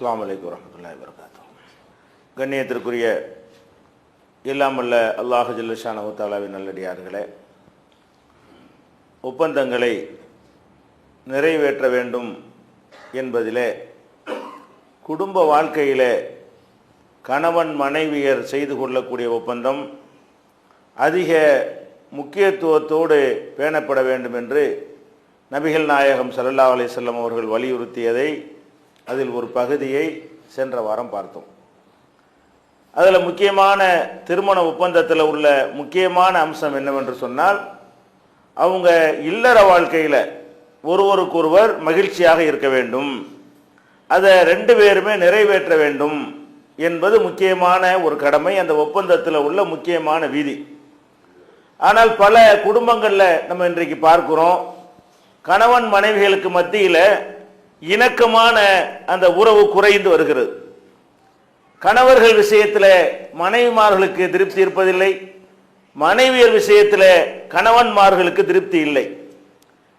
அஸ்லாம் வலைக்கம் வரமத்துல்லா வரகாத்தோம் கண்ணியத்திற்குரிய இல்லாமல்ல அல்லாஹு ஜல்லஷா நவத்தாலாவின் நல்லடியார்களே ஒப்பந்தங்களை நிறைவேற்ற வேண்டும் என்பதிலே குடும்ப வாழ்க்கையிலே கணவன் மனைவியர் செய்து கொள்ளக்கூடிய ஒப்பந்தம் அதிக முக்கியத்துவத்தோடு பேணப்பட வேண்டும் என்று நபிகள் நாயகம் ஸல்லல்லாஹு அலிசல்லம் அவர்கள் வலியுறுத்தியதை அதில் ஒரு பகுதியை சென்ற வாரம் பார்த்தோம். அதில் முக்கியமான திருமண ஒப்பந்தத்தில் உள்ள முக்கியமான அம்சம் என்னவென்று சொன்னால் அவங்க இல்லற வாழ்க்கையில் ஒருவருக்கொருவர் மகிழ்ச்சியாக இருக்க வேண்டும். அதை ரெண்டு பேருமே நிறைவேற்ற வேண்டும் என்பது முக்கியமான ஒரு கடமை அந்த ஒப்பந்தத்தில் உள்ள முக்கியமான விதி. ஆனால் பல குடும்பங்களில் நம்ம இன்றைக்கு பார்க்கிறோம் கணவன் மனைவிகளுக்கு மத்தியில் இணக்கமான அந்த உறவு குறைந்து வருகிறது. கணவர்கள் விஷயத்தில் மனைவிமார்களுக்கு திருப்தி இருப்பதில்லை. மனைவியர் விஷயத்தில் கணவன்மார்களுக்கு திருப்தி இல்லை.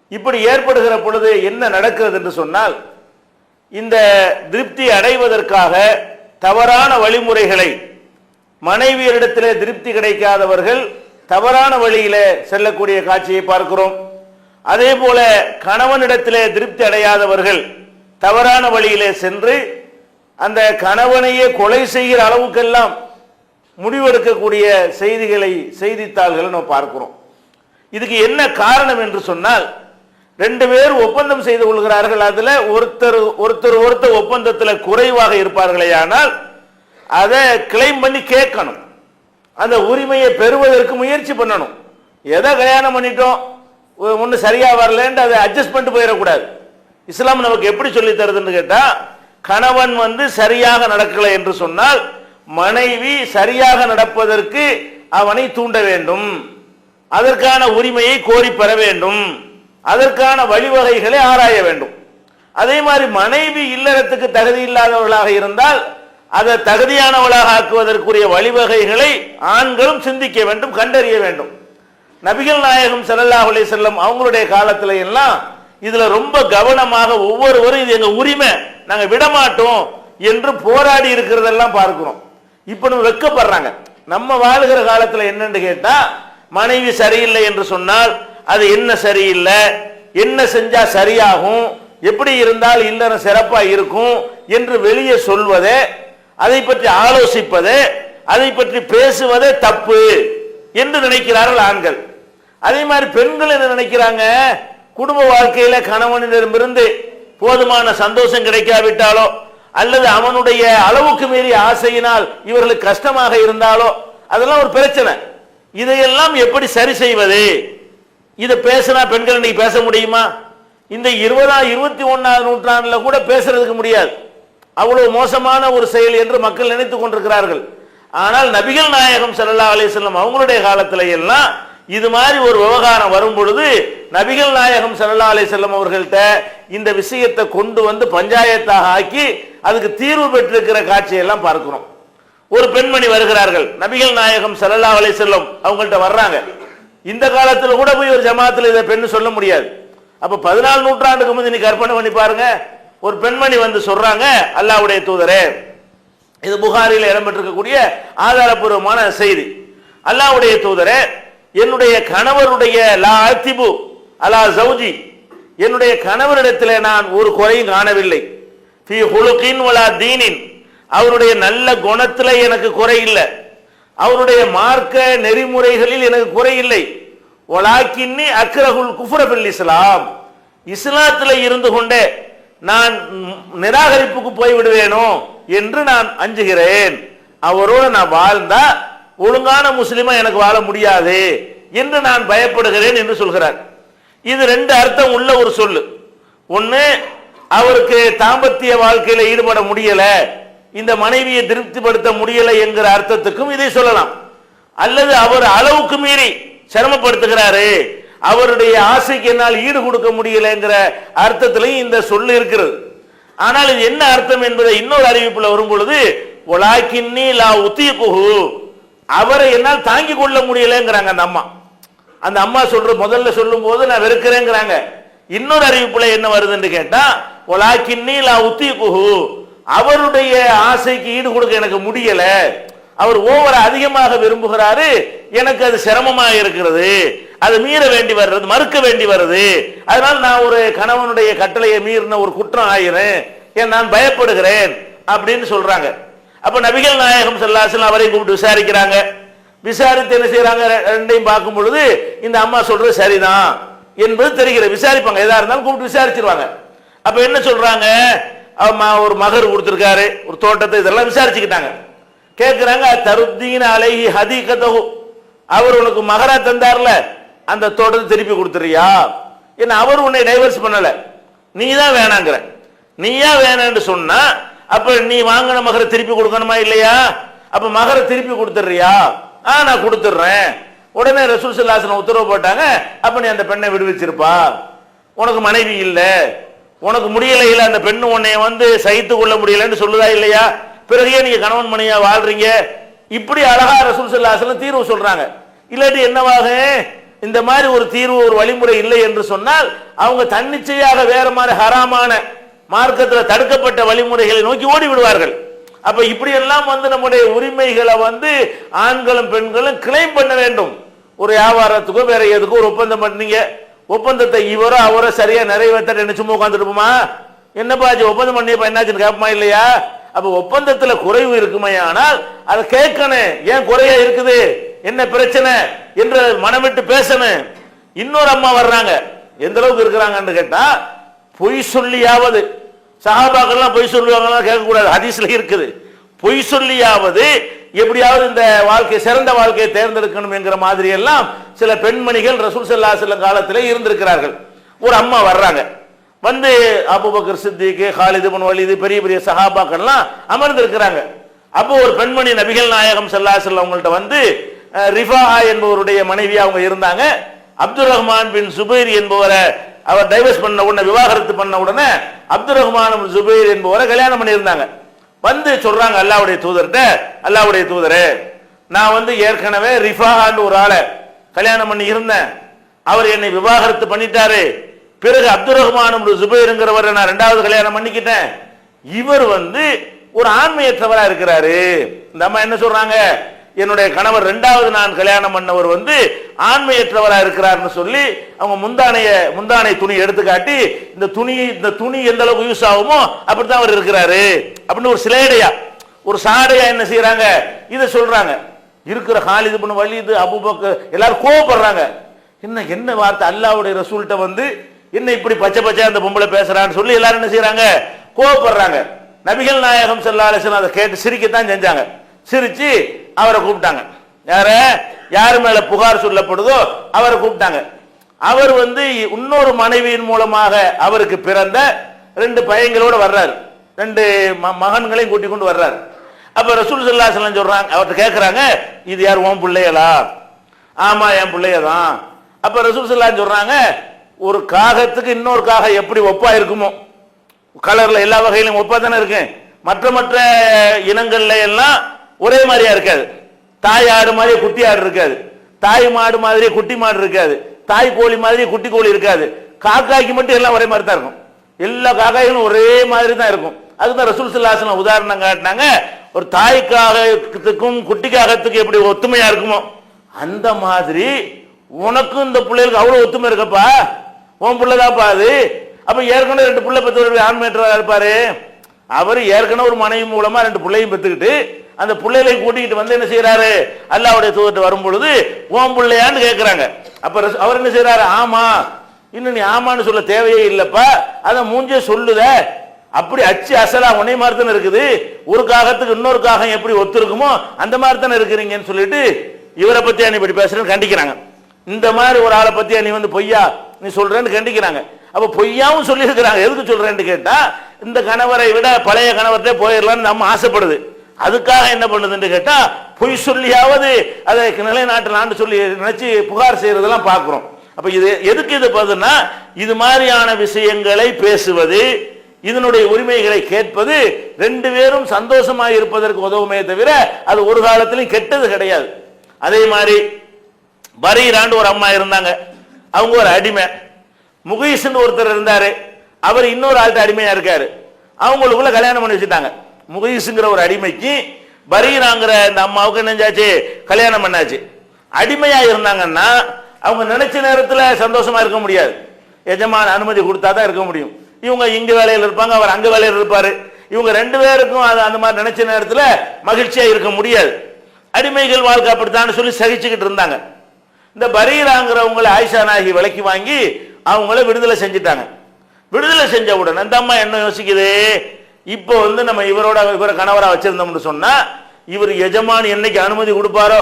இப்படி ஏற்படுகிற பொழுது என்ன நடக்கிறது என்று சொன்னால் இந்த திருப்தி அடைவதற்காக தவறான வழிமுறைகளை மனைவியரிடத்தில் திருப்தி கிடைக்காதவர்கள் தவறான வழியில் செல்லக்கூடிய காட்சியை பார்க்கிறோம். அதே போல கணவனிடத்திலே திருப்தி அடையாதவர்கள் தவறான வழியிலே சென்று அந்த கணவனையே கொலை செய்கிற அளவுக்கெல்லாம் முடிவெடுக்கக்கூடிய செய்திகளை செய்தித்தாள்களை நம்ம பார்க்கிறோம். இதுக்கு என்ன காரணம் என்று சொன்னால் ரெண்டு பேர் ஒப்பந்தம் செய்து கொள்கிறார்கள் அதுல ஒருத்தர் ஒருத்தர் ஒருத்தர் ஒப்பந்தத்தில் குறைவாக இருப்பார்களே ஆனால் அதை கிளைம் பண்ணி கேட்கணும். அந்த உரிமையை பெறுவதற்கு முயற்சி பண்ணணும். எதை கல்யாணம் பண்ணிட்டோம்? ஒன்று சரியாக வரலன்ட்டு அதை அட்ஜஸ்ட் பண்ணிட்டு போயிடக்கூடாது. இஸ்லாம் நமக்கு எப்படி சொல்லி தருதுன்னு கேட்டால் கணவன் வந்து சரியாக நடக்கலை என்று சொன்னால் மனைவி சரியாக நடப்பதற்கு அவனை தூண்ட வேண்டும். அதற்கான உரிமையை கோரி பெற வேண்டும். அதற்கான வழிவகைகளை ஆராய வேண்டும். அதே மாதிரி மனைவி இல்லறத்துக்கு தகுதி இல்லாதவர்களாக இருந்தால் அதை தகுதியானவளாக ஆக்குவதற்குரிய வழிவகைகளை ஆண்களும் சிந்திக்க வேண்டும் கண்டறிய வேண்டும். நபிகள் நாயகம் செல்லல்லா அலைஹி செல்லம் அவங்களுடைய காலத்துல எல்லாம் இதுல ரொம்ப கவனமாக ஒவ்வொருவரும் இது எங்க உரிமை நாங்க விடமாட்டோம் என்று போராடி இருக்கிறதெல்லாம் பார்க்கிறோம். இப்ப நம்ம வெக்கப்படுறாங்க. நம்ம வாழுகிற காலத்துல என்னன்னு கேட்டா மனைவி சரியில்லை என்று சொன்னால் அது என்ன சரியில்லை? என்ன செஞ்சா சரியாகும்? எப்படி இருந்தால் இல்லற சிறப்பா இருக்கும்? என்று வெளியே சொல்வதே அதை பற்றி ஆலோசிப்பதே அதை பற்றி பேசுவதே தப்பு என்று நினைக்கிறார்கள் ஆண்கள். அதே மாதிரி பெண்கள் என்ன நினைக்கிறாங்க? குடும்ப வாழ்க்கையில கணவனிடமிருந்து போதுமான சந்தோஷம் கிடைக்காவிட்டாலோ அல்லது அவனுடைய அளவுக்கு மீறி ஆசையினால் இவர்களுக்கு கஷ்டமாக இருந்தாலோ அதெல்லாம் ஒரு பிரச்சனை. இதையெல்லாம் எப்படி சரி செய்வது? இதை பேசினா பெண்கள் இன்னைக்கு பேச முடியுமா? இந்த இருபதாம் இருபத்தி ஒன்னாவது நூற்றாண்டுல கூட பேசுறதுக்கு முடியாது. அவ்வளவு மோசமான ஒரு செயல் என்று மக்கள் நினைத்துக் கொண்டிருக்கிறார்கள். ஆனால் நபிகள் நாயகம் சல்லா அலைஹி அவங்களுடைய காலத்துல எல்லாம் இது மாதிரி ஒரு விவகாரம் வரும் பொழுது நபிகள் நாயகம் சல்லா அலி செல்லம் அவர்கள்ட்ட இந்த விஷயத்தை கொண்டு வந்து பஞ்சாயத்தாக ஆக்கி அதுக்கு தீர்வு பெற்றிருக்கிற காட்சியெல்லாம் பார்க்கிறோம். ஒரு பெண்மணி வருகிறார்கள். நபிகள் நாயகம் சல்லா அலி செல்லம் அவங்கள்ட்ட வர்றாங்க. இந்த காலத்தில் கூட போய் ஒரு ஜமாத்தில் இதை பெண்ணு சொல்ல முடியாது. அப்போ பதினாலு நூற்றாண்டுக்கு முந்தி நீ கற்பனை பண்ணி பாருங்க. ஒரு பெண்மணி வந்து சொல்றாங்க அல்லாஹ்வுடைய தூதரே. இது புகாரில் இடம்பெற்றிருக்கக்கூடிய ஆதாரப்பூர்வமான செய்தி. அல்லாஹ்வுடைய தூதரே என்னுடைய கணவருடைய லா அத்திபு அலா சௌஜி. என்னுடைய கணவரிடத்தில் நான் ஒரு குறையும் காணவில்லை. ஃபி ஹுலுக்கின் வலா தீனின். அவருடைய நல்ல குணத்தில் எனக்கு குறை இல்லை. அவருடைய மார்க்க நெறிமுறைகளில் எனக்கு குறை இல்லை. ஒலாக்கின்னி அக்ரகுல் குஃபரபில் இஸ்லாம். இஸ்லாத்தில் இருந்து கொண்டே நான் நிராகரிப்புக்கு போய் விடுவேனோ என்று நான் அஞ்சுகிறேன். அவரோடு நான் வாழ்ந்தா ஒழுங்கான முஸ்லிமா எனக்கு வாழ முடியாது என்று நான் பயப்படுகிறேன் என்று சொல்கிறார். இது ரெண்டு அர்த்தம் உள்ள ஒரு சொல்லு. ஒன்று அவருக்கு தாம்பத்திய வாழ்க்கையில் ஈடுபட முடியல இந்த மனைவியை திருப்திப்படுத்த முடியல என்கிற அர்த்தத்துக்கும் இதை சொல்லலாம். அல்லது அவர் அளவுக்கு மீறி சிரமப்படுத்துகிறாரு அவருடைய ஆசைக்கு என்னால் ஈடு கொடுக்க முடியலைங்கிற அர்த்தத்திலையும் இந்த சொல்லு இருக்கிறது. ஆனால் இது என்ன அர்த்தம் என்பதை இன்னொரு அறிவிப்பில் வரும் பொழுது ஒலாக்கின்னி லா உத்தியகுஹு அவரை என்னால் தாங்கிக் கொள்ள முடியலங்கிறாங்க அந்த அம்மா. அந்த அம்மா சொல்ற முதல்ல சொல்லும் போது நான் வெறுக்கிறேங்கிறாங்க. இன்னொரு அறிவிப்புல என்ன வருதுன்னு கேட்டா ஒலாக்கின்னி லா உத்தியகுஹு அவருடைய ஆசைக்கு ஈடு கொடுக்க எனக்கு முடியல. அவர் ஓவர அதிகமாக விரும்புகிறாரு. எனக்கு அது சிரமமாக இருக்கிறது. அது மீற வேண்டி வர்றது மறுக்க வேண்டி வருது. அதனால நான் ஒரு கணவனுடைய கட்டளையை மீறின ஒரு குற்றம் ஆகிறேன் ஏன் நான் பயப்படுகிறேன் அப்படின்னு சொல்றாங்க. அப்போ நபிகள் நாயகம் செல்லாசன் அவரையும் கூப்பிட்டு விசாரிக்கிறாங்க. விசாரித்து என்ன செய்யறாங்க ரெண்டையும் பார்க்கும் பொழுது இந்த அம்மா சொல்றது சரிதான் என்பது தெரிகிறது. விசாரிப்பாங்க. எதா இருந்தாலும் கூப்பிட்டு விசாரிச்சிருவாங்க. அப்ப என்ன சொல்றாங்க? அம்மா ஒரு மகர் கொடுத்துருக்காரு. ஒரு தோட்டத்தை இதெல்லாம் விசாரிச்சுக்கிட்டாங்க. கேட்கிறாங்க தருத்தீன அலைஹி ஹதீகதஹு அவர் உனக்கு மகரா தந்தார்ல அந்த தோட்டத்தை திருப்பி கொடுத்துறியா? என்ன அவர் உன்னை டைவர்ஸ் பண்ணல. நீ தான் வேணாங்கிற. நீயா வேணான்னு சொன்னா அப்ப நீ வாங்கின மகரை திருப்பி கொடுக்கணுமா இல்லையா? அப்ப மகரை திருப்பி கொடுத்துறியா ஆ நான் கொடுத்துடுறேன். உடனே ரசூல் சல்லாசன உத்தரவு போட்டாங்க. அப்ப நீ அந்த பெண்ணை விடுவிச்சிருப்பா. உனக்கு மனைவி இல்லை. உனக்கு முடியல இல்லை. அந்த பெண்ணு உன்னை வந்து சகித்து கொள்ள முடியலன்னு சொல்லுதா இல்லையா? பிறகு நீங்க கணவன் மனையா வாழ்றீங்க? இப்படி அழகா ரசூல் சல்லாசலம் தீர்வு சொல்றாங்க. இல்லாட்டி என்னவாக? இந்த மாதிரி ஒரு தீர்வு ஒரு வழிமுறை இல்லை என்று சொன்னால் அவங்க தன்னிச்சையாக வேற மாதிரி ஹராமான மார்க்கத்தில் தடுக்கப்பட்ட வழிமுறைகளை நோக்கி ஓடி விடுவார்கள் அப்ப இப்படி எல்லாம் வந்து நம்முடைய உரிமைகளை வந்து ஆண்களும் பெண்களும் கிளைம் பண்ண வேண்டும். ஒரு வியாபாரத்துக்கோ வேற எதுக்கோ ஒரு ஒப்பந்தம் பண்ணீங்க. ஒப்பந்தத்தை இவரோ அவரோ சரியா நிறைவேற்ற நினைச்சுமா உட்காந்துருப்போமா என்னப்பா ஆச்சு ஒப்பந்தம் பண்ணியப்பா என்னாச்சுன்னு கேட்போமா இல்லையா? அப்ப ஒப்பந்தத்துல குறைவு இருக்குமே ஆனால் அதை கேட்கணும். ஏன் குறையா இருக்குது? என்ன பிரச்சனை? என்று மனமிட்டு பேசணும். இன்னொரு அம்மா வர்றாங்க. எந்த அளவுக்கு இருக்கிறாங்கன்னு கேட்டா பொய் சொல்லியாவது. சகாபாக்கள்லாம் பொய் சொல்லுவாங்கலாம் கேட்கக்கூடாது. ஹதீஸ்ல இருக்குது. பொய் சொல்லியாவது எப்படியாவது இந்த வாழ்க்கை சிறந்த வாழ்க்கையை தேர்ந்தெடுக்கணும் என்கிற மாதிரி எல்லாம் சில பெண்மணிகள் ரசூல் சல்லா சில காலத்தில் இருந்திருக்கிறார்கள். ஒரு அம்மா வர்றாங்க. வந்து அபுபக்கர் சித்திக்கு ஹாலிது பன் வலிது பெரிய பெரிய சகாபாக்கள்லாம் அமர்ந்திருக்கிறாங்க. அப்போ ஒரு பெண்மணி நபிகள் நாயகம் சல்லா அவங்கள்ட்ட வந்து ரிஃபாஹா ரிஃபா என்பவருடைய மனைவி அவங்க இருந்தாங்க. அப்துல் ரஹ்மான் பின் சுபைர் என்பவரை அவர் டைவர்ஸ் பண்ண உடனே விவாகரத்து பண்ண உடனே அப்துல் ரஹ்மான் சுபைர் என்பவரை கல்யாணம் பண்ணியிருந்தாங்க. வந்து சொல்றாங்க அல்லாவுடைய தூதர்கிட்ட அல்லாவுடைய தூதரே நான் வந்து ஏற்கனவே ரிஃபாஹான்னு ஒரு ஆளை கல்யாணம் பண்ணி இருந்தேன். அவர் என்னை விவாகரத்து பண்ணிட்டாரு. பிறகு அப்துல் ரஹ்மான் சுபைருங்கிறவரை நான் ரெண்டாவது கல்யாணம் பண்ணிக்கிட்டேன். இவர் வந்து ஒரு ஆண்மையற்றவராக இருக்கிறாரு. இந்த அம்மா என்ன சொல்றாங்க? என்னுடைய கணவர் ரெண்டாவது நான் கல்யாணம் பண்ணவர் வந்து ஆண்மையற்றவராக இருக்கிறார்னு சொல்லி அவங்க முந்தானைய முந்தானை துணி எடுத்துக்காட்டி இந்த துணி இந்த துணி எந்த அளவுக்கு யூஸ் ஆகுமோ அப்படித்தான் அவர் இருக்கிறாரு. அப்படின்னு ஒரு சிலேடையா ஒரு சாடையா என்ன செய்யறாங்க இதை சொல்றாங்க. இருக்கிற ஹாலிது பண்ண இது அபுபக்கு எல்லாரும் கோவப்படுறாங்க. என்ன என்ன வார்த்தை? அல்லாவுடைய ரசூல்கிட்ட வந்து என்ன இப்படி பச்சை பச்சை அந்த பொம்பளை பேசுறான்னு சொல்லி எல்லாரும் என்ன செய்யறாங்க கோவப்படுறாங்க. நபிகள் நாயகம் செல்லாலேசன் அதை கேட்டு சிரிக்கத்தான் செஞ்சாங்க. சிரிச்சு அவரை கூப்பிட்டாங்க. யார யார் மேல புகார் சொல்லப்படுதோ அவரை கூப்பிட்டாங்க. அவர் வந்து இன்னொரு மனைவியின் மூலமாக அவருக்கு பிறந்த ரெண்டு பையங்களோட வர்றாரு. ரெண்டு ம- மகன்களையும் கூட்டி கொண்டு வர்றாரு. அப்ப ரசூல் சொல்லாசலம் சொல்றாங்க அவர்கிட்ட கேட்கிறாங்க இது யார் உன் பிள்ளைகளா ஆமா என் பிள்ளைய தான் அப்ப ரசூல் ஸல்லல்லாஹு சொல்றாங்க ஒரு காகத்துக்கு இன்னொரு காகம் எப்படி ஒப்பா இருக்குமோ கலர்ல எல்லா வகையிலும் ஒப்பா தானே இருக்கு மற்ற மற்ற இனங்கள்ல எல்லாம் ஒரே மாதிரியா இருக்காது. தாய் ஆடு மாதிரி குட்டி ஆடு இருக்காது. தாய் மாடு மாதிரி குட்டி மாடு இருக்காது. தாய் கோழி மாதிரி குட்டி கோழி இருக்காது. காக்காய்க்கு மட்டும் எல்லாம் ஒரே மாதிரி தான் இருக்கும். எல்லா காக்காய்களும் ஒரே மாதிரி தான் இருக்கும். அதுதான் ரசூல் சல்லாசனம் உதாரணம் காட்டினாங்க. ஒரு தாய் காகத்துக்கும் குட்டி காகத்துக்கும் எப்படி ஒத்துமையா இருக்குமோ அந்த மாதிரி உனக்கும் இந்த பிள்ளைகளுக்கு அவ்வளவு ஒத்துமை இருக்கப்பா? உன் பிள்ளைதான்ப்பா அது? அப்ப ஏற்கனவே ரெண்டு பிள்ளை பெற்றவர்கள் ஆண்மேற்றவா இருப்பாரு. அவர் ஏற்கனவே ஒரு மனைவி மூலமா ரெண்டு பிள்ளையும் பெற்றுக்கிட்டு அந்த பிள்ளைகளை கூட்டிக்கிட்டு வந்து என்ன செய்யறாரு அல்லாவுடைய தூதர்கிட்ட வரும் பொழுது உன் பிள்ளையான்னு கேட்கிறாங்க அப்ப அவர் என்ன செய்யறாரு ஆமா. இன்னும் நீ ஆமான்னு சொல்ல தேவையே இல்லப்பா. அதை மூஞ்சே சொல்லுத. அப்படி அச்சு அசலா உன்னை மாதிரி தானே இருக்குது. ஒரு காகத்துக்கு இன்னொரு காகம் எப்படி ஒத்துருக்குமோ அந்த மாதிரி தானே இருக்கிறீங்கன்னு சொல்லிட்டு இவரை பத்தி நீ இப்படி பேசுறேன்னு கண்டிக்கிறாங்க. இந்த மாதிரி ஒரு ஆளை பத்தி நீ வந்து பொய்யா நீ சொல்றேன்னு கண்டிக்கிறாங்க. அப்ப பொய்யாவும் சொல்லியிருக்கிறாங்க. எதுக்கு சொல்றேன்னு கேட்டா இந்த கணவரை விட பழைய கணவர்கிட்ட போயிடலாம்னு நம்ம ஆசைப்படுது. அதுக்காக என்ன பண்ணுதுன்னு கேட்டா பொய் சொல்லியாவது அதை நிலைநாட்டலான்னு சொல்லி நினைச்சு புகார் செய்யறதெல்லாம் பார்க்குறோம். அப்ப இது எதுக்கு இது பார்த்தோம்னா இது மாதிரியான விஷயங்களை பேசுவது இதனுடைய உரிமைகளை கேட்பது ரெண்டு பேரும் சந்தோஷமாக இருப்பதற்கு உதவுமே தவிர அது ஒரு காலத்திலும் கெட்டது கிடையாது. அதே மாதிரி பரீராண்டு ஒரு அம்மா இருந்தாங்க. அவங்க ஒரு அடிமை. முகீஸ்னு ஒருத்தர் இருந்தாரு. அவர் இன்னொரு ஆள்கிட்ட அடிமையா இருக்காரு. அவங்களுக்குள்ள கல்யாணம் பண்ணி வச்சுட்டாங்க. முகைசுங்கிற ஒரு அடிமைக்கு பரீராங்கிற இந்த அம்மாவுக்கு என்னஞ்சாச்சு? கல்யாணம் பண்ணாச்சு. அடிமையா இருந்தாங்கன்னா அவங்க நினைச்ச நேரத்தில் சந்தோஷமா இருக்க முடியாது. எஜமான அனுமதி கொடுத்தா தான் இருக்க முடியும். இவங்க இங்க வேலையில் இருப்பாங்க அவர் அங்க வேலையில் இருப்பாரு. இவங்க ரெண்டு பேருக்கும் அது அந்த மாதிரி நினைச்ச நேரத்தில் மகிழ்ச்சியா இருக்க முடியாது. அடிமைகள் வாழ்க்கை அப்படித்தான் சொல்லி சகிச்சுக்கிட்டு இருந்தாங்க. இந்த பரீராங்கிறவங்களை ஆயிஷா நாகி விலைக்கு வாங்கி அவங்கள விடுதலை செஞ்சுட்டாங்க. விடுதலை செஞ்ச உடனே அந்த அம்மா என்ன யோசிக்குது? இப்போ வந்து நம்ம இவரோட இவரை கணவராக வச்சிருந்தோம்னு சொன்னால் இவர் எஜமான் என்னைக்கு அனுமதி கொடுப்பாரோ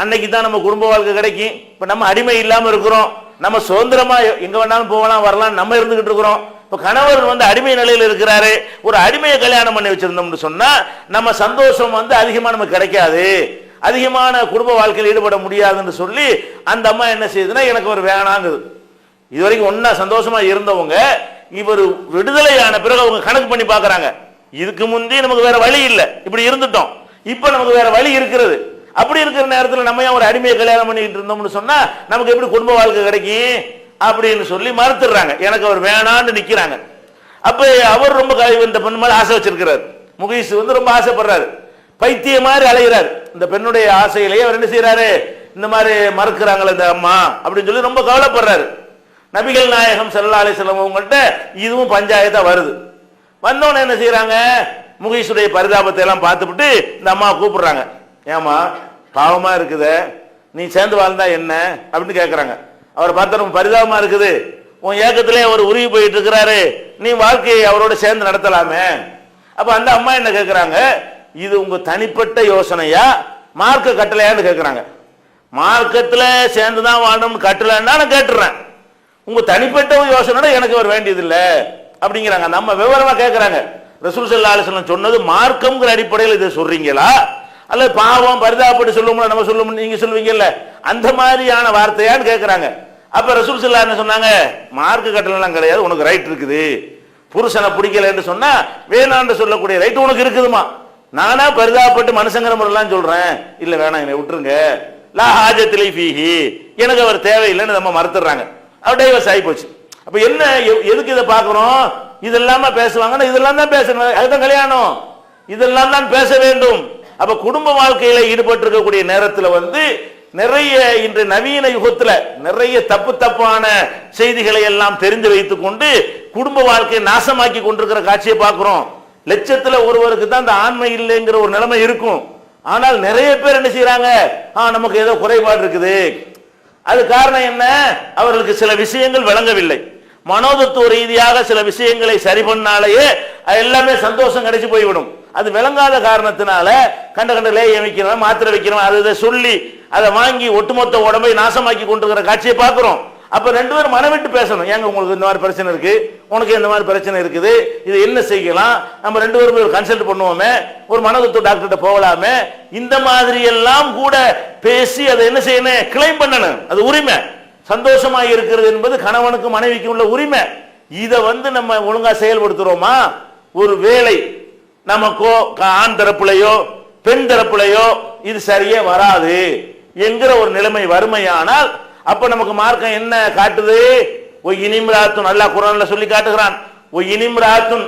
அன்னைக்கு தான் நம்ம குடும்ப வாழ்க்கை கிடைக்கும். இப்போ நம்ம அடிமை இல்லாமல் இருக்கிறோம். நம்ம சுதந்திரமாக எங்கே வேணாலும் போகலாம் வரலாம் நம்ம இருந்துகிட்டு இருக்கிறோம். இப்போ கணவர் வந்து அடிமை நிலையில் இருக்கிறாரு. ஒரு அடிமையை கல்யாணம் பண்ணி வச்சிருந்தோம்னு சொன்னால் நம்ம சந்தோஷம் வந்து அதிகமாக நமக்கு கிடைக்காது. அதிகமான குடும்ப வாழ்க்கையில் ஈடுபட முடியாதுன்னு சொல்லி அந்த அம்மா என்ன செய்யுதுன்னா எனக்கு ஒரு வேணாங்குது. இது வரைக்கும் ஒன்றா சந்தோஷமாக இருந்தவங்க இவர் விடுதலையான பிறகு அவங்க கணக்கு பண்ணி பார்க்குறாங்க. இதுக்கு முந்தி நமக்கு வேற வழி இல்லை. இப்படி இருந்துட்டோம். இப்போ நமக்கு வேற வழி இருக்கிறது. அப்படி இருக்கிற நேரத்தில் நம்ம ஏன் ஒரு அடிமையை கல்யாணம் பண்ணிக்கிட்டு இருந்தோம்னு சொன்னால் நமக்கு எப்படி குடும்ப வாழ்க்கை கிடைக்கும்? அப்படின்னு சொல்லி மறுத்துடுறாங்க. எனக்கு அவர் வேணான்னு நிற்கிறாங்க அப்போ அவர் ரொம்ப க- இந்த பெண் மேலே ஆசை வச்சிருக்கிறார். முகேஷ் வந்து ரொம்ப ஆசைப்படுறாரு. பைத்திய மாதிரி அலைகிறார் இந்த பெண்ணுடைய ஆசையிலேயே அவர் என்ன செய்யறாரு இந்த மாதிரி மறுக்கிறாங்களே இந்த அம்மா அப்படின்னு சொல்லி ரொம்ப கவலைப்படுறாரு. நபிகள் நாயகம் செல்லாலை அலைஹி அவங்கள்ட்ட இதுவும் பஞ்சாயத்தா வருது. வந்தோடனே என்ன செய்யறாங்க முகேஷுடைய பரிதாபத்தை எல்லாம் பார்த்துவிட்டு இந்த அம்மா கூப்பிடுறாங்க. ஏமா பாவமா இருக்குது. நீ சேர்ந்து வாழ்ந்தா என்ன? அப்படின்னு கேட்கறாங்க அவரை பார்த்தா ரொம்ப பரிதாபமா இருக்குது. உன் ஏக்கத்திலே அவர் உருகி போயிட்டு இருக்கிறாரு. நீ வாழ்க்கையை அவரோட சேர்ந்து நடத்தலாமே. அப்ப அந்த அம்மா என்ன கேட்கறாங்க இது உங்க தனிப்பட்ட யோசனையா? மார்க்க கட்டளையான்னு கேட்கறாங்க மார்க்கத்துல சேர்ந்து தான் வாழணும்னு கட்டலைன்னா நான் கேட்டுறேன். உங்க தனிப்பட்ட யோசனை எனக்கு அவர் வேண்டியதில்லை அப்படிங்கிறாங்க. நம்ம விவரமா கேட்குறாங்க ரசூல் ஸல்லல்லாஹு சொன்னது மார்க்கம்ங்கிற அடிப்படையில் இதை சொல்றீங்களா? அல்லது பாவம் பரிதாபப்பட்டு சொல்லுவோம்ல நம்ம சொல்லுவோம் நீங்க சொல்லுவீங்கல்ல அந்த மாதிரியான வார்த்தையான்னு கேட்குறாங்க அப்ப ரசூல் ஸல்லல்லாஹு என்ன சொன்னாங்க மார்க் கட்டளைலாம் கிடையாது உனக்கு ரைட் இருக்குது. புருஷனை பிடிக்கலன்னு சொன்னா வேணான்னு சொல்லக்கூடிய ரைட் உனக்கு இருக்குதுமா நானா பரிதாபப்பட்டு மனுஷங்கிற முறையெல்லாம் சொல்றேன். இல்ல வேணாம் என்னை விட்டுருங்க. லா ஹாஜத்திலை ஃபீஹி. எனக்கு அவர் தேவையில்லைன்னு நம்ம மறுத்துறாங்க அவர் டைவர்ஸ் ஆகி போச்சு. அப்போ என்ன எ- எதுக்கு இதை பார்க்குறோம் இதெல்லாம பேசுவாங்கன்னா இதெல்லாம் தான் பேசணும். அதுதான் கல்யாணம். இதெல்லாம் தான் பேச வேண்டும். அப்ப குடும்ப வாழ்க்கையில ஈடுபட்டு இருக்கக்கூடிய நேரத்தில் வந்து நிறைய இன்று நவீன யுகத்துல நிறைய தப்பு தப்பான செய்திகளை எல்லாம் தெரிந்து வைத்துக் கொண்டு குடும்ப வாழ்க்கையை நாசமாக்கி கொண்டிருக்கிற காட்சியை பார்க்கிறோம். லட்சத்துல ஒருவருக்கு தான் இந்த ஆண்மை இல்லைங்கிற ஒரு நிலைமை இருக்கும். ஆனால் நிறைய பேர் என்ன செய்யறாங்க ஆ நமக்கு ஏதோ குறைபாடு இருக்குது. அது காரணம் என்ன? அவர்களுக்கு சில விஷயங்கள் விளங்கவில்லை. மனோதத்துவ ரீதியாக சில விஷயங்களை சரி பண்ணாலேயே அது எல்லாமே சந்தோஷம் கிடைச்சு போய்விடும். அது விளங்காத காரணத்தினால கண்ட கண்ட லேயம் வைக்கிறோம் மாத்திரை வைக்கிறோம் அது இதை சொல்லி அதை வாங்கி ஒட்டுமொத்த உடம்பை நாசமாக்கி கொண்டிருக்கிற காட்சியை பார்க்கிறோம். அப்போ ரெண்டு பேரும் மனம் விட்டு பேசணும். ஏங்க உங்களுக்கு இந்த மாதிரி பிரச்சனை இருக்கு? உனக்கு இந்த மாதிரி பிரச்சனை இருக்குது. இது என்ன செய்யலாம்? நம்ம ரெண்டு பேரும் ஒரு கன்சல்ட் பண்ணுவோமே. ஒரு மனதத்துவ டாக்டர்கிட்ட போகலாமே. இந்த மாதிரி எல்லாம் கூட பேசி அதை என்ன செய்யணும்? கிளைம் பண்ணணும். அது உரிமை. சந்தோஷமாக இருக்கிறது என்பது கணவனுக்கு மனைவிக்கு உள்ள உரிமை. இதை வந்து நம்ம ஒழுங்காக செயல்படுத்துகிறோமா ஒரு வேலை. நமக்கோ ஆண் தரப்புலையோ பெண் தரப்புலையோ இது சரியே வராது என்கிற ஒரு நிலைமை வறுமையானால் அப்ப நமக்கு மார்க்கம் என்ன காட்டுது? ஒ இனிம்ராத்துன் அல்லாஹ் குரான்ல சொல்லி காட்டுகிறான். ஒ இனிம்ராத்துன்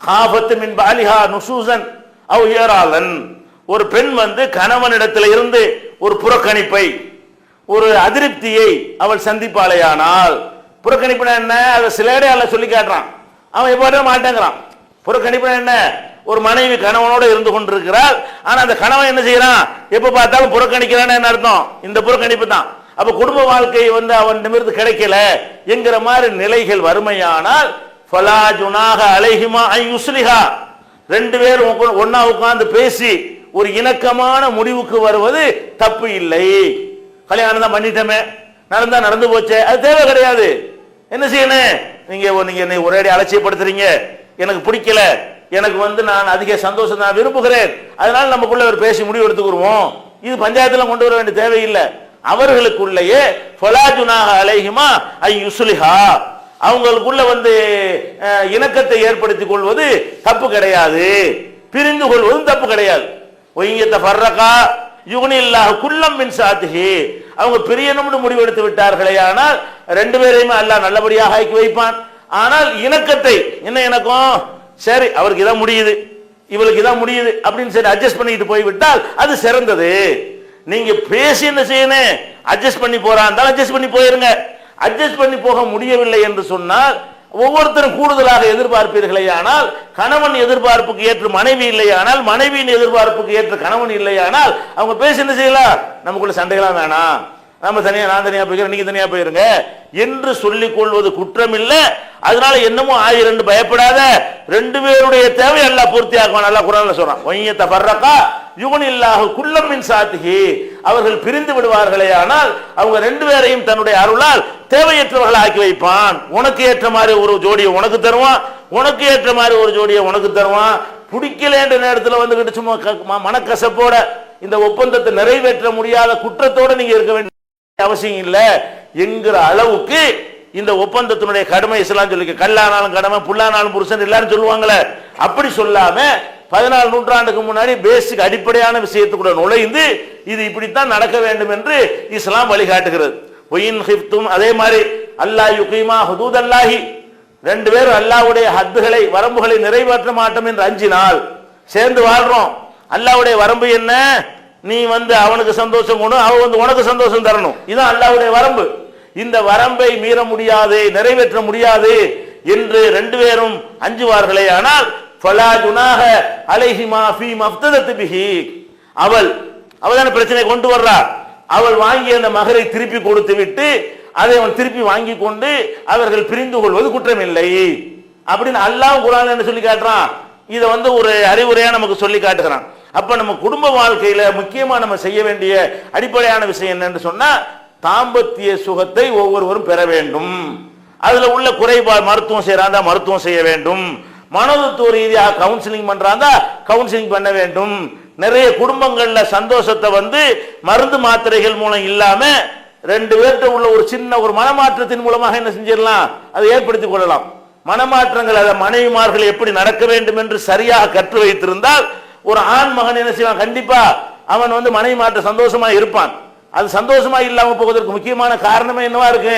ஹாபத்து மின் பாலிஹா நுசூசன் அவ் ஏராளன் ஒரு பெண் வந்து கணவனிடத்தில் இருந்து ஒரு புறக்கணிப்பை ஒரு அதிருப்தியை அவள் சந்திப்பாளையானால் புறக்கணிப்புனா என்ன? அதை சிலேடே அல்ல சொல்லி காட்டுறான். அவன் எப்போதும் மாட்டேங்கிறான். புறக்கணிப்புனா என்ன? ஒரு மனைவி கணவனோடு இருந்து கொண்டிருக்கிறாள். ஆனால் அந்த கணவன் என்ன செய்யறான்? எப்போ பார்த்தாலும் புறக்கணிக்கிறான்னு என்ன அர்த்தம்? இந்த புறக்கணிப்பு தான். அப்ப குடும்ப வாழ்க்கை வந்து அவன் நிமிர்ந்து கிடைக்கல என்கிற மாதிரி நிலைகள் வறுமையானால் ஃபலா ஜுனாக அலைஹிமா ஐ யுஸ்லிஹா. ரெண்டு பேரும் ஒன்னா உட்கார்ந்து பேசி ஒரு இணக்கமான முடிவுக்கு வருவது தப்பு இல்லை. கல்யாணம் தான் பண்ணிட்டோமே. நடந்தா நடந்து போச்சே. அது தேவை கிடையாது. என்ன செய்யணும்? நீங்க நீங்க என்னை ஒரேடி அலட்சியப்படுத்துறீங்க. எனக்கு பிடிக்கல. எனக்கு வந்து நான் அதிக சந்தோஷம் நான் விரும்புகிறேன். அதனால நமக்குள்ள ஒரு பேசி முடிவு எடுத்துக்கிருவோம். இது பஞ்சாயத்துல கொண்டு வர வேண்டிய தேவையில்லை. அவர்களுக்குள்ளேயே ஃபலாஜுனாக அலைஹிமா ஐ யுசுலிஹா அவங்களுக்குள்ள வந்து இணக்கத்தை ஏற்படுத்திக் கொள்வது தப்பு கிடையாது. பிரிந்து கொள்வதும் தப்பு கிடையாது. ஒய்யத்த ஃபர்ரகா யுகனில்லாஹ் குல்லம் மின் சாத்திஹி. அவங்க பிரியணும்னு முடிவெடுத்து விட்டார்களே ஆனால் ரெண்டு பேரையுமே அல்லாஹ் நல்லபடியாக ஆக்கி வைப்பான். ஆனால் இணக்கத்தை என்ன இணக்கம்? சரி அவருக்கு இதான் முடியுது. இவளுக்கு இதான் முடியுது அப்படின்னு சரி அட்ஜஸ்ட் பண்ணிட்டு போய்விட்டால் அது சிறந்தது. நீங்க பேசி என்ன செய்யணும்? அட்ஜஸ்ட் பண்ணி போறா இருந்தாலும் அட்ஜஸ்ட் பண்ணி போயிருங்க. அட்ஜஸ்ட் பண்ணி போக முடியவில்லை என்று சொன்னால் ஒவ்வொருத்தரும் கூடுதலாக எதிர்பார்ப்பீர்களே ஆனால் கணவன் எதிர்பார்ப்புக்கு ஏற்று மனைவி இல்லையானால் மனைவியின் எதிர்பார்ப்புக்கு ஏற்று கணவன் இல்லையானால் அவங்க பேசி என்ன செய்யலாம்? நமக்குள்ள சண்டைகளாம் வேணாம். நம்ம தனியா நான் தனியா போய்க்கிறேன் நீங்க தனியா போயிருங்க என்று சொல்லிக் கொள்வது குற்றம் இல்ல அதனால என்னமோ ஆயிரம் பயப்படாத. ரெண்டு பேருடைய தேவை எல்லாம் பூர்த்தி ஆகுவான் நல்லா குரான்ல சொல்றான். ஒய்யத்த பர்றக்கா யுவன் இல்லாக குள்ளம் மின் சாத்திகி அவர்கள் பிரிந்து விடுவார்களே ஆனால் அவங்க ரெண்டு பேரையும் தன்னுடைய அருளால் தேவையற்றவர்கள் ஆக்கி வைப்பான். உனக்கு ஏற்ற மாதிரி ஒரு ஜோடியை உனக்கு தருவான் உனக்கு ஏற்ற மாதிரி ஒரு ஜோடியை உனக்கு தருவான். பிடிக்கலேன்ற நேரத்தில் வந்துகிட்டு சும்மா க- ம- மனக்கசப்போட இந்த ஒப்பந்தத்தை நிறைவேற்ற முடியாத குற்றத்தோட நீங்க இருக்க வேண்டிய அவசியம் இல்லை என்கிற அளவுக்கு இந்த ஒப்பந்தத்தினுடைய கடமை இஸ்லாம் சொல்லி கல்லானாலும் கடமை புல்லானாலும் புருஷன் எல்லாரும் சொல்லுவாங்களே. அப்படி சொல்லாம பதினாலு நூற்றாண்டுக்கு முன்னாடி பேசிக் அடிப்படையான விஷயத்துக்குள்ள நுழைந்து இது இப்படித்தான் நடக்க வேண்டும் என்று இஸ்லாம் வழிகாட்டுகிறது. ஒயின் ஹிப்தும் அதே மாதிரி அல்லாஹ் யுகீமா ஹதூத் அல்லாஹி ரெண்டு பேரும் அல்லாஹ்வுடைய ஹத்துகளை வரம்புகளை நிறைவேற்ற மாட்டோம் என்று அஞ்சினால் சேர்ந்து வாழ்றோம். அல்லாஹ்வுடைய வரம்பு என்ன? நீ வந்து அவனுக்கு சந்தோஷம் கொண்டு அவன் வந்து உனக்கு சந்தோஷம் தரணும். இதுதான் அல்லாவுடைய வரம்பு. இந்த வரம்பை மீற முடியாது நிறைவேற்ற முடியாது என்று ரெண்டு பேரும் அஞ்சுவார்களே. ஆனால் ஃபலா ஜுனாக அலைஹிமா ஃபீ மஃப்ததத் பிஹி. அவள் அவள் தானே பிரச்சனை கொண்டு வர்றாள் அவள் வாங்கிய அந்த மகரை திருப்பி கொடுத்து விட்டு அதை அவன் திருப்பி வாங்கி கொண்டு அவர்கள் பிரிந்து கொள்வது குற்றமில்லை. அப்படின்னு அல்லாஹ் குரான் என்ன சொல்லி காட்டுறான்? இதை வந்து ஒரு அறிவுரையா நமக்கு சொல்லி காட்டுகிறான். அப்ப நம்ம குடும்ப வாழ்க்கையில முக்கியமா நம்ம செய்ய வேண்டிய அடிப்படையான விஷயம் என்னன்னு சொன்னா தாம்பத்திய சுகத்தை ஒவ்வொருவரும் பெற வேண்டும். அதுல உள்ள குறைபாடு மருத்துவம் செய்கிறாந்தா மருத்துவம் செய்ய வேண்டும். மனோதத்துவ ரீதியாக கவுன்சிலிங் பண்றாந்தா கவுன்சிலிங் பண்ண வேண்டும். நிறைய குடும்பங்கள்ல சந்தோஷத்தை வந்து மருந்து மாத்திரைகள் மூலம் இல்லாம ரெண்டு பேர்கிட்ட உள்ள ஒரு சின்ன ஒரு மனமாற்றத்தின் மூலமாக என்ன செஞ்சிடலாம்? அதை ஏற்படுத்திக் கொள்ளலாம். மனமாற்றங்கள் அதை மனைவிமார்கள் எப்படி நடக்க வேண்டும் என்று சரியாக கற்று வைத்திருந்தால் ஒரு ஆண் மகன் என்ன செய்வான்? கண்டிப்பா அவன் வந்து மனைவி மாற்ற சந்தோஷமா இருப்பான். அது சந்தோஷமா இல்லாம போவதற்கு முக்கியமான காரணமே என்னவா இருக்கு?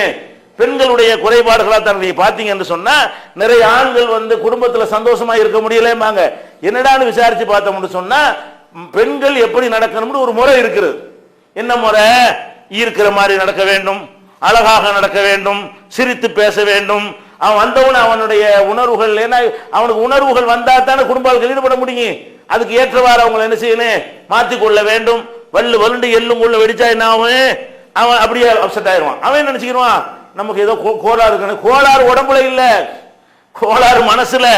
பெண்களுடைய குறைபாடுகளா தான் நீங்க பாத்தீங்க என்று சொன்னா நிறைய ஆண்கள் வந்து குடும்பத்துல சந்தோஷமா இருக்க முடியலம்பாங்க. என்னடான்னு விசாரிச்சு பார்த்தோம்னு சொன்னா பெண்கள் எப்படி நடக்கணும்னு ஒரு முறை இருக்கிறது. என்ன முறை? ஈர்க்கிற மாதிரி நடக்க வேண்டும் அழகாக நடக்க வேண்டும் சிரித்து பேச வேண்டும். அவன் வந்தவன அவனுடைய உணர்வுகள் ஏன்னா அவனுக்கு உணர்வுகள் வந்தா தானே குடும்ப ஈடுபட முடியும். அதுக்கு ஏற்றவாறு அவங்களை என்ன செய்யணும்? மாற்றி கொள்ள வேண்டும். வள்ளு வலுண்டு எள்ளும் உள்ள வெடிச்சா என்ன ஆகும்? அவன் அப்படியே அப்செட் ஆயிடுவான். அவன் என்ன நினைச்சுக்கிடுவான்? நமக்கு ஏதோ கோ- கோளாறு இருக்கணும் கோளாறு உடம்புல இல்லை. கோளாறு மனசுல.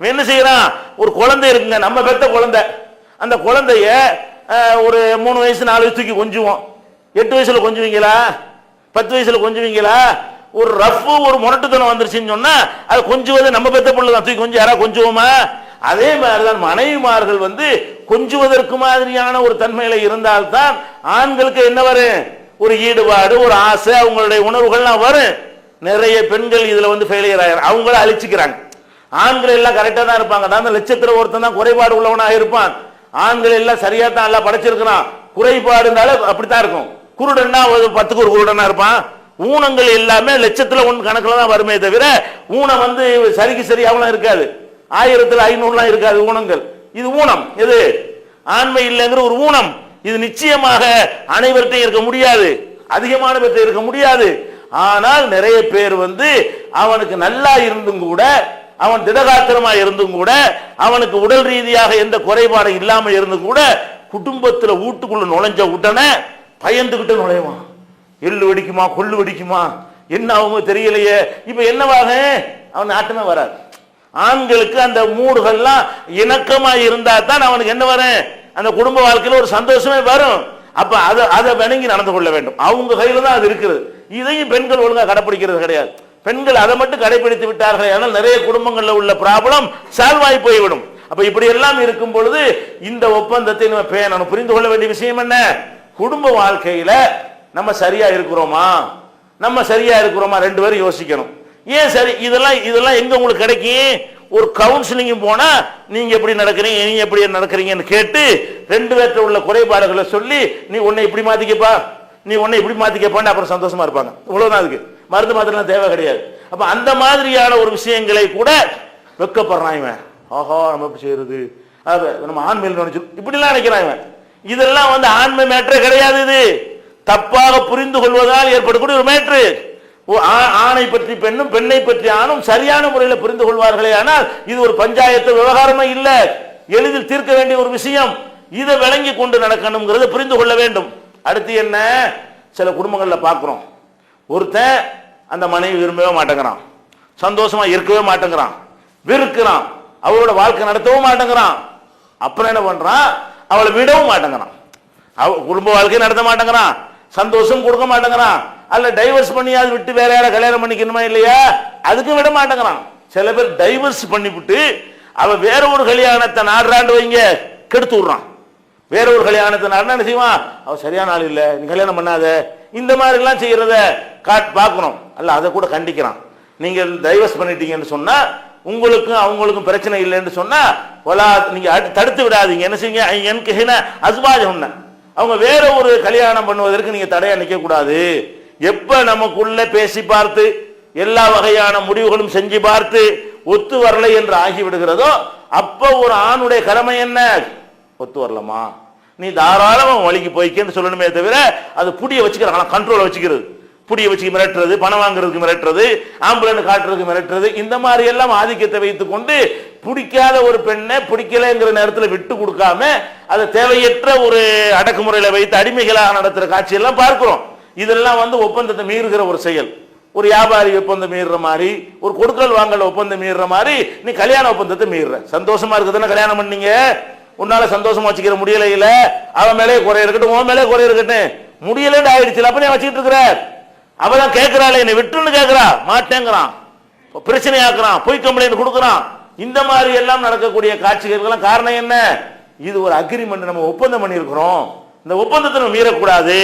என்ன செய்யறான்? ஒரு குழந்தை இருக்குங்க. நம்ம பெத்த குழந்தை. அந்த குழந்தைய ஒரு மூணு வயசு நாலு வயசு தூக்கி கொஞ்சுவோம். எட்டு வயசுல கொஞ்சுவீங்களா? பத்து வயசுல கொஞ்சுவீங்களா? ஒரு ரஃப் ஒரு முரட்டுத்தனம் வந்துருச்சுன்னு சொன்னா அது கொஞ்சுவது நம்ம பெத்த பிள்ளை தான் தூக்கி கொஞ்சம் யாராவது கொஞ்சுவோமா? அதே மாதிரிதான் மனைவிமார்கள் வந்து கொஞ்சுவதற்கு மாதிரியான ஒரு தன்மையில இருந்தால்தான் ஆண்களுக்கு என்ன வரும்? ஒரு ஈடுபாடு ஒரு ஆசை அவங்களுடைய உணர்வுகள்லாம் வரும். நிறைய பெண்கள் இதுல வந்து ஃபெயிலியர் ஆயிரம் அவங்கள அழிச்சுக்கிறாங்க. ஆண்கள் எல்லாம் கரெக்டா தான் இருப்பாங்க. நான் அந்த லட்சத்துல ஒருத்தன் தான் குறைபாடு உள்ளவனாக இருப்பான். ஆண்கள் எல்லாம் சரியா தான் எல்லாம் படைச்சிருக்கிறான். குறைபாடுனால அப்படித்தான் இருக்கும். குருடன்னா ஒரு பத்துக்கு ஒரு குருடனா இருப்பான். ஊனங்கள் எல்லாமே லட்சத்துல ஒன்று கணக்குல தான் வருமே தவிர ஊனம் வந்து சரிக்கு சரியாகலாம் இருக்காது. ஆயிரத்தில் ஐநூறுலாம் இருக்காது ஊனங்கள். இது ஊனம். எது? ஆண்மை இல்லைங்கிற ஒரு ஊனம். இது நிச்சயமாக அனைவர்கிட்டையும் இருக்க முடியாது. அதிகமான பேர்ட்ட இருக்க முடியாது. ஆனால் நிறைய பேர் வந்து அவனுக்கு நல்லா இருந்தும் கூட அவன் திடகாத்திரமா இருந்தும் கூட அவனுக்கு உடல் ரீதியாக எந்த குறைபாடும் இல்லாம இருந்தும் கூட குடும்பத்துல வீட்டுக்குள்ள நுழைஞ்ச உடனே பயந்துகிட்டு நுழைவான். எள்ளு வெடிக்குமா கொள்ளு வெடிக்குமா? என்ன ஆகுமோ தெரியலையே. இப்ப என்னவாக? அவன் நாட்டமே வராது. ஆண்களுக்கு அந்த மூடுகள்லாம் இணக்கமா இருந்தா தான் அவனுக்கு என்ன வரும்? அந்த குடும்ப வாழ்க்கையில் ஒரு சந்தோஷமே வரும். அப்ப அதை அதை வணங்கி நடந்து கொள்ள வேண்டும். அவங்க கையில தான் அது இருக்குது. இதையும் பெண்கள் ஒழுங்காக கடைப்பிடிக்கிறது கிடையாது. பெண்கள் அதை மட்டும் கடைபிடித்து விட்டார்கள் ஆனால் நிறைய குடும்பங்களில் உள்ள ப்ராப்ளம் சால்வ் ஆகி போய்விடும். அப்ப இப்படி எல்லாம் இருக்கும் பொழுது இந்த ஒப்பந்தத்தை நம்ம பேணணும் புரிந்து கொள்ள வேண்டிய விஷயம் என்ன? குடும்ப வாழ்க்கையில நம்ம சரியா இருக்கிறோமா? நம்ம சரியா இருக்கிறோமா? ரெண்டு பேரும் யோசிக்கணும். ஏன் சரி இதெல்லாம் இதெல்லாம் எங்க உங்களுக்கு கிடைக்கும் ஒரு கவுன்சிலிங்கும் போனா நீங்க எப்படி நடக்கிறீங்க நீ எப்படி நடக்கிறீங்கன்னு கேட்டு ரெண்டு பேர்த்த உள்ள குறைபாடுகளை சொல்லி நீ உன்னை இப்படி மாத்திக்கப்பா நீ உன்னை இப்படி மாத்திக்கப்பான்னு அப்புறம் சந்தோஷமா இருப்பாங்க. இவ்வளவுதான் அதுக்கு. மருந்து மாத்திரம் தேவை கிடையாது. அப்ப அந்த மாதிரியான ஒரு விஷயங்களை கூட வெக்கப்படுறான் இவன். ஆஹா நம்ம எப்படி செய்யறது? அது நம்ம ஆண்மையில் நினைச்சு இப்படிலாம் நினைக்கிறான் இவன். இதெல்லாம் வந்து ஆண்மை மேட்டரே கிடையாது இது. தப்பாக புரிந்து கொள்வதால் ஏற்படக்கூடிய ஒரு மேட்ரு ஆணை பற்றி பெண்ணும் பெண்ணை பற்றி ஆணும் சரியான முறையில் புரிந்து கொள்வார்களே ஆனால் இது ஒரு பஞ்சாயத்து விவகாரமே இல்லை. எளிதில் தீர்க்க வேண்டிய ஒரு விஷயம். இதை விளங்கி கொண்டு நடக்கணுங்கிறத புரிந்து கொள்ள வேண்டும். அடுத்து என்ன? சில குடும்பங்களில் பார்க்குறோம். ஒருத்தன் அந்த மனைவி விரும்பவே மாட்டேங்கிறான். சந்தோஷமா இருக்கவே மாட்டேங்கிறான். வெறுக்கிறான். அவளோட வாழ்க்கை நடத்தவும் மாட்டேங்கிறான். அப்புறம் என்ன பண்றான்? அவளை விடவும் மாட்டேங்கிறான். அவ குடும்ப வாழ்க்கையை நடத்த மாட்டேங்கிறான். சந்தோஷம் கொடுக்க மாட்டேங்கிறான். அல்ல டைவர்ஸ் பண்ணியாவது விட்டு வேற யாரை கல்யாணம் பண்ணிக்கணுமா இல்லையா? அதுக்கும் விட மாட்டேங்கிறான். சில பேர் டைவர்ஸ் பண்ணிவிட்டு அவ வேற ஒரு கல்யாணத்தை நாடுறாண்டு வைங்க கெடுத்து விடுறான். வேற ஒரு கல்யாணத்தை நாடுனா என்ன செய்வான்? அவன் சரியான ஆள் இல்லை நீ கல்யாணம் பண்ணாத. இந்த மாதிரிலாம் செய்கிறத செய்யறத காட் பார்க்கணும். அல்ல அதை கூட கண்டிக்கிறான். நீங்கள் டைவர்ஸ் பண்ணிட்டீங்கன்னு சொன்னா உங்களுக்கும் அவங்களுக்கும் பிரச்சனை இல்லைன்னு சொன்னா ஒலா நீங்க தடுத்து விடாதீங்க. என்ன செய்யுங்க எனக்கு ஹின அஸ்பாஜ் அவங்க வேற ஒரு கல்யாணம் பண்ணுவதற்கு நீங்க தடையா நிக்க கூடாது எப்ப நமக்குள்ள பேசி பார்த்து எல்லா வகையான முடிவுகளும் செஞ்சு பார்த்து ஒத்து வரலை என்று ஆகிவிடுகிறதோ அப்ப ஒரு ஆணுடைய கடமை என்ன? ஒத்து வரலாமா? நீ தாராளமா வழிக்கு போய்க்கன்னு சொல்லணுமே தவிர அது புடிய வச்சுக்கிறாங்க கண்ட்ரோலை வச்சுக்கிறது. புடிய வச்சு மிரட்டுறது பணம் வாங்குறதுக்கு மிரட்டுறது ஆம்புலன்ஸ் காட்டுறதுக்கு மிரட்டுறது இந்த மாதிரி எல்லாம் ஆதிக்கத்தை வைத்துக் கொண்டு பிடிக்காத ஒரு பெண்ணை பிடிக்கலைங்கிற நேரத்தில் விட்டு கொடுக்காம அதை தேவையற்ற ஒரு அடக்குமுறையில வைத்து அடிமைகளாக நடத்துற காட்சியெல்லாம் பார்க்கிறோம். இதெல்லாம் வந்து ஒப்பந்தத்தை மீறுகிற ஒரு செயல். ஒரு வியாபாரி ஒப்பந்தம் மீறுற மாதிரி ஒரு கொடுக்கல் வாங்கல் ஒப்பந்தம் மீறுற மாதிரி நீ கல்யாண ஒப்பந்தத்தை மீறுற. சந்தோஷமா இருக்குதுன்னு கல்யாணம் பண்ணீங்க. உன்னால சந்தோஷமா வச்சுக்கிற முடியல இல்ல. அவன் மேலே குறை இருக்கட்டும் உன் மேலே குறை இருக்கட்டும். முடியலன்னு ஆயிடுச்சு அப்ப நீ வச்சுக்கிட்டு இருக்கிற? அவதான் கேட்கிறாள் என்னை விட்டுன்னு கேட்கிறா. மாட்டேங்கிறான். பிரச்சனை பிரச்சனையாக்குறான். பொய் கம்ப்ளைண்ட் கொடுக்குறான். இந்த மாதிரி எல்லாம் நடக்கக்கூடிய காட்சிகளுக்கெல்லாம் காரணம் என்ன? இது ஒரு அக்ரிமெண்ட் நம்ம ஒப்பந்தம் பண்ணியிருக்கிறோம். இந்த ஒப்பந்தத்தை மீறக்கூடாது.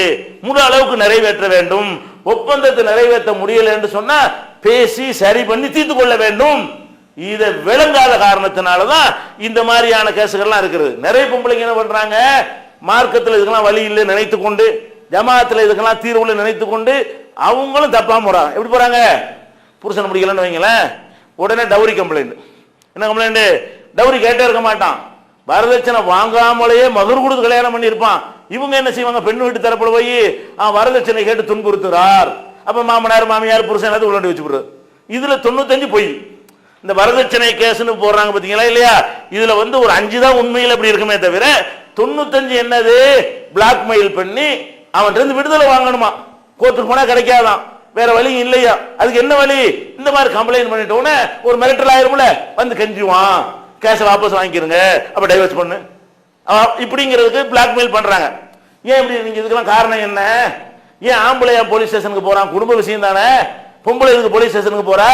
முழு அளவுக்கு நிறைவேற்ற வேண்டும். ஒப்பந்தத்தை நிறைவேற்ற முடியல என்று சொன்னா பேசி சரி பண்ணி தீர்த்து கொள்ள வேண்டும். இதை விளங்காத காரணத்தினால தான் இந்த மாதிரியான கேசுகள்லாம் இருக்குது. நிறைய பொம்பளைங்க என்ன பண்றாங்க? மார்க்கத்தில் இதுக்கெல்லாம் வழி இல்லை நினைத்து கொண்டு ஜமாத்தில் இதுக்கெல்லாம் தீர்வுல நினைத்து கொண்டு அவங்களும் தப்பாம போறாங்க எப்படி போறாங்க? புருஷன் முடிக்கலன்னு வைங்களேன். உடனே டவுரி கம்ப்ளைண்ட் என்ன கம்ப்ளைண்ட் டவுரி கேட்டே இருக்க மாட்டான். வரதட்சணை வாங்காமலேயே மகர் கொடுத்து கல்யாணம் பண்ணியிருப்பான். இவங்க என்ன செய்வாங்க? பெண் வீட்டு தரப்புல போய் வரதட்சணை கேட்டு துன்புறுத்துறார். அப்ப மாமனார் மாமியார் புருஷன் எல்லாத்தையும் உள்ளாண்டி வச்சு இதுல தொண்ணூத்தஞ்சு பொய். இந்த வரதட்சணை கேஸ்னு போடுறாங்க பாத்தீங்களா இல்லையா? இதுல வந்து ஒரு அஞ்சு தான் உண்மையில் அப்படி இருக்குமே தவிர தொண்ணூத்தஞ்சு என்னது? பிளாக்மெயில் பண்ணி அவன்கிட்ட இருந்து விடுதலை வாங்கணுமா? கோர்ட்டுக்கு போனா கிடைக்காதான். வேற வழி இல்லையா? அதுக்கு என்ன வழி? இந்த மாதிரி கம்ப்ளைண்ட் பண்ணிட்டோன்னே ஒரு மிரட்டல் ஆயிரும்ல? வந்து கெஞ்சுவான். கேஷை வாபஸ் வாங்கிக்கிறங்க அப்ப டைவர்ஸ் பண்ணு. இப்படிங்கிறதுக்கு பிளாக்மெயில் பண்ணுறாங்க ஏன் இப்படி? நீங்கள் இதுக்கெல்லாம் காரணம் என்ன? ஏன் ஆம்பளையா போலீஸ் ஸ்டேஷனுக்கு போகிறான் குடும்ப விஷயம் தானே? பொம்பளை இதுக்கு போலீஸ் ஸ்டேஷனுக்கு போகிற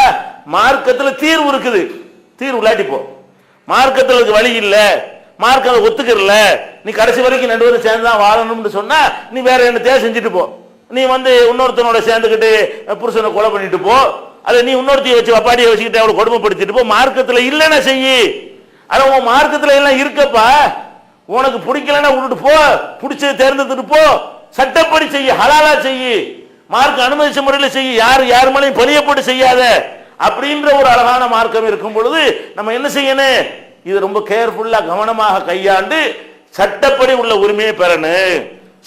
மார்க்கத்தில் தீர்வு இருக்குது. தீர்வு இல்லாட்டி போ. மார்க்கத்துல இதுக்கு வழி இல்லை. மார்க்கம் அதை ஒத்துக்கிறல. நீ கடைசி வரைக்கும் ரெண்டு பேரும் சேர்ந்து தான் வாழணும்னு சொன்னா நீ வேற என்னத்தையா செஞ்சுட்டு போ. நீ வந்து இன்னொருத்தனோட சேர்ந்துக்கிட்டு புருஷனை கொலை பண்ணிட்டு போ. அதை நீ இன்னொருத்தைய வச்சு வப்பாடியை வச்சுக்கிட்டு அவளை கொடுமைப்படுத்திட்டு போ. மார்க்கத்தில் இல்லைன்னா செய்யி. ஆனால் உன் மார்க்கத்தில் எல்லாம் இருக்கப்பா. உனக்கு பிடிக்கலன்னா விட்டுட்டு போ. பிடிச்சது தேர்ந்தெடுத்துட்டு போ. சட்டப்படி செய்ய ஹலாலா செய்ய. மார்க் அனுமதிச்ச முறையில் செய்ய. யார் யார் மேலையும் பழிய போட்டு செய்யாத. அப்படின்ற ஒரு அழகான மார்க்கம் இருக்கும் பொழுது நம்ம என்ன செய்யணும்? இது ரொம்ப கேர்ஃபுல்லா கவனமாக கையாண்டு சட்டப்படி உள்ள உரிமையை பெறணும்.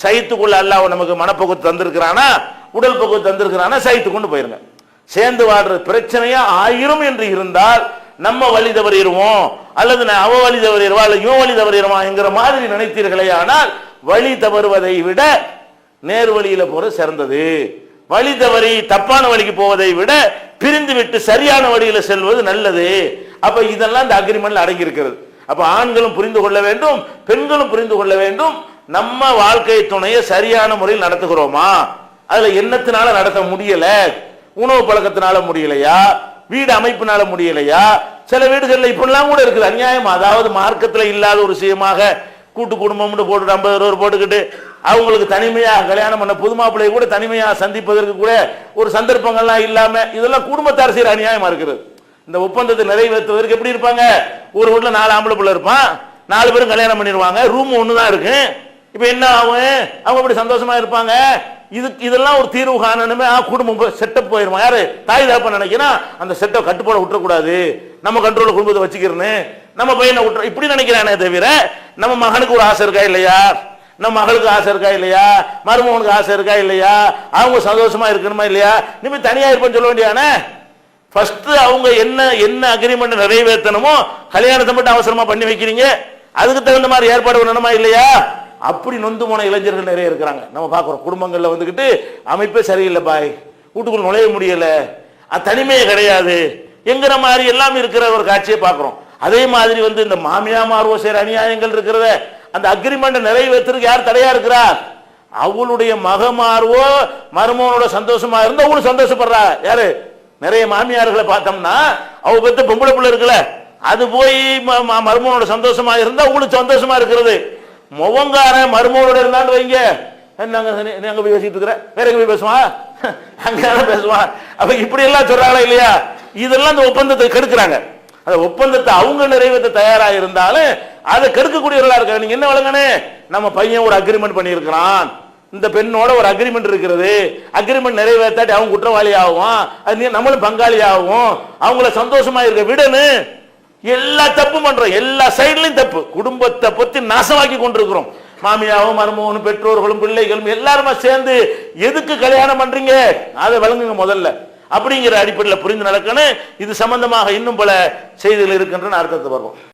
சைத்துக்குள்ள அல்லாஹ் நமக்கு மனப்போக்கு தந்திருக்கிறானா? உடல் போக்கு தந்திருக்கிறானா? சைத்து கொண்டு போயிருங்க. சேர்ந்து வாடுற பிரச்சனையா ஆயிரும் என்று இருந்தால் நம்ம வழி தவறிடுவோம் அல்லது நான் அவ வழி தவறிடுவா? அல்ல இவன் வழி தவறிடுவான் என்கிற மாதிரி நினைத்தீர்களே ஆனால் வழி தவறுவதை விட நேர் வழியில போற சிறந்தது. வழி தவறி தப்பான வழிக்கு போவதை விட பிரிந்து விட்டு சரியான வழியில செல்வது நல்லது. அப்ப இதெல்லாம் இந்த அக்ரிமெண்ட்ல அடங்கி இருக்கிறது அப்ப ஆண்களும் புரிந்து கொள்ள வேண்டும் பெண்களும் புரிந்து கொள்ள வேண்டும் நம்ம வாழ்க்கை துணையை சரியான முறையில் நடத்துகிறோமா? அதுல எண்ணத்தினால நடத்த முடியல உணவு பழக்கத்தினால முடியலையா? வீடு அமைப்பினால முடியலையா? சில வீடுகளில் இப்படிலாம் கூட இருக்குது. அநியாயம்? அதாவது மார்க்கத்தில் இல்லாத ஒரு விஷயமாக கூட்டு குடும்பம்னு போட்டு ஐம்பது ரூபா போட்டுக்கிட்டு அவங்களுக்கு தனிமையாக கல்யாணம் பண்ண புது மாப்பிள்ளையை கூட தனிமையாக சந்திப்பதற்கு கூட ஒரு சந்தர்ப்பங்கள்லாம் இல்லாமல் இதெல்லாம் குடும்பத்தார் செய்கிற அநியாயமாக இருக்கிறது. இந்த ஒப்பந்தத்தை நிறைவேற்றுவதற்கு எப்படி இருப்பாங்க? ஒரு வீட்டில் நாலு ஆம்பளை பிள்ளை இருப்பான். நாலு பேரும் கல்யாணம் பண்ணிடுவாங்க. ரூம் ஒன்று தான் இருக்கு. இப்போ என்ன ஆகும்? அவங்க அப்படி சந்தோஷமா இருப்பாங்க? இது இதெல்லாம் ஒரு தீர்வு காணணுமே. ஆ குடும்பம் செட்டப் போயிருமா? யாரு? தாய் தகப்பன் நினைக்கிறா? அந்த செட்டை கட்டுப்பாடு விட்டுறக்கூடாது. நம்ம கண்ட்ரோல் குடும்பத்தை வச்சுக்கிறேன்னு நம்ம பையனை விட்டுற இப்படி நினைக்கிறானே தவிர நம்ம மகனுக்கு ஒரு ஆசை இருக்கா இல்லையா? நம்ம மகளுக்கு ஆசை இருக்கா இல்லையா? மருமகனுக்கு ஆசை இருக்கா இல்லையா? அவங்க சந்தோஷமா இருக்கணுமா இல்லையா? நீ தனியா இருப்பேன்னு சொல்ல வேண்டியானே ஃபர்ஸ்ட் அவங்க என்ன என்ன அக்ரிமெண்ட் நிறைவேற்றணுமோ கல்யாணத்தை மட்டும் அவசரமா பண்ணி வைக்கிறீங்க. அதுக்கு தகுந்த மாதிரி ஏற்பாடு பண்ணணுமா இல்லையா? அப்படி நொந்து போன இளைஞர்கள் நிறைய இருக்கிறாங்க. நம்ம பார்க்குறோம். குடும்பங்களில் வந்துக்கிட்டு அமைப்பே சரியில்லை பாய். வீட்டுக்குள் நுழைய முடியலை. அது தனிமையே கிடையாது. என்கிற மாதிரி எல்லாம் இருக்கிற ஒரு காட்சியை பார்க்குறோம். அதே மாதிரி வந்து இந்த மாமியா மார்வோ செய்கிற அநியாயங்கள் இருக்கிறத அந்த அக்ரிமெண்ட் நிறைவேற்றுறதுக்கு யார் தடையா இருக்கிறா? அவளுடைய மகமார்வோ மருமகனோட சந்தோஷமா இருந்து அவளும் சந்தோஷப்படுறா. யாரு? நிறைய மாமியார்களை பார்த்தோம்னா அவ பெத்த பொம்பளை பிள்ளை இருக்குல்ல அது போய் ம- மருமகனோட சந்தோஷமா இருந்தா அவங்களுக்கு சந்தோஷமா இருக்கிறது. முகங்காரன் மருமகளோட இருந்தான்னு வைங்க. நாங்க அங்க போய் பேசிட்டு இருக்கிற? வேற எங்க போய் பேசுவான்? அங்க பேசுவான். அப்ப இப்படி எல்லாம் சொல்றாங்களா இல்லையா? இதெல்லாம் அந்த ஒப்பந்தத்தை கெடுக்கிறாங்க. அந்த ஒப்பந்தத்தை அவங்க நிறைவேற்ற தயாரா இருந்தாலும் அதை கெடுக்கக்கூடியவர்களா இருக்காங்க. நீங்க என்ன வழங்கனே நம்ம பையன் ஒரு அக்ரிமெண்ட் பண்ணியிருக்கிறான். இந்த பெண்ணோட ஒரு அக்ரிமெண்ட் இருக்கிறது. அக்ரிமெண்ட் நிறைவேற்றாட்டி அவங்க குற்றவாளி ஆகும் அது நீ- நம்மளும் பங்காளி ஆகும் அவங்கள சந்தோஷமா இருக்க விடனு எல்லா தப்பும் பண்றோம். எல்லா சைட்லயும் தப்பு. குடும்பத்தை பத்தி நாசமாக்கி கொண்டிருக்கிறோம். மாமியாவும் மருமகனும் பெற்றோர்களும் பிள்ளைகளும் எல்லாருமா சேர்ந்து எதுக்கு கல்யாணம் பண்றீங்க? அதை வழங்குங்க முதல்ல. அப்படிங்கிற அடிப்படையில் புரிந்து நடக்கணும். இது சம்பந்தமாக இன்னும் பல செய்திகள் இருக்கின்றன. அர்த்தத்தை வருவோம்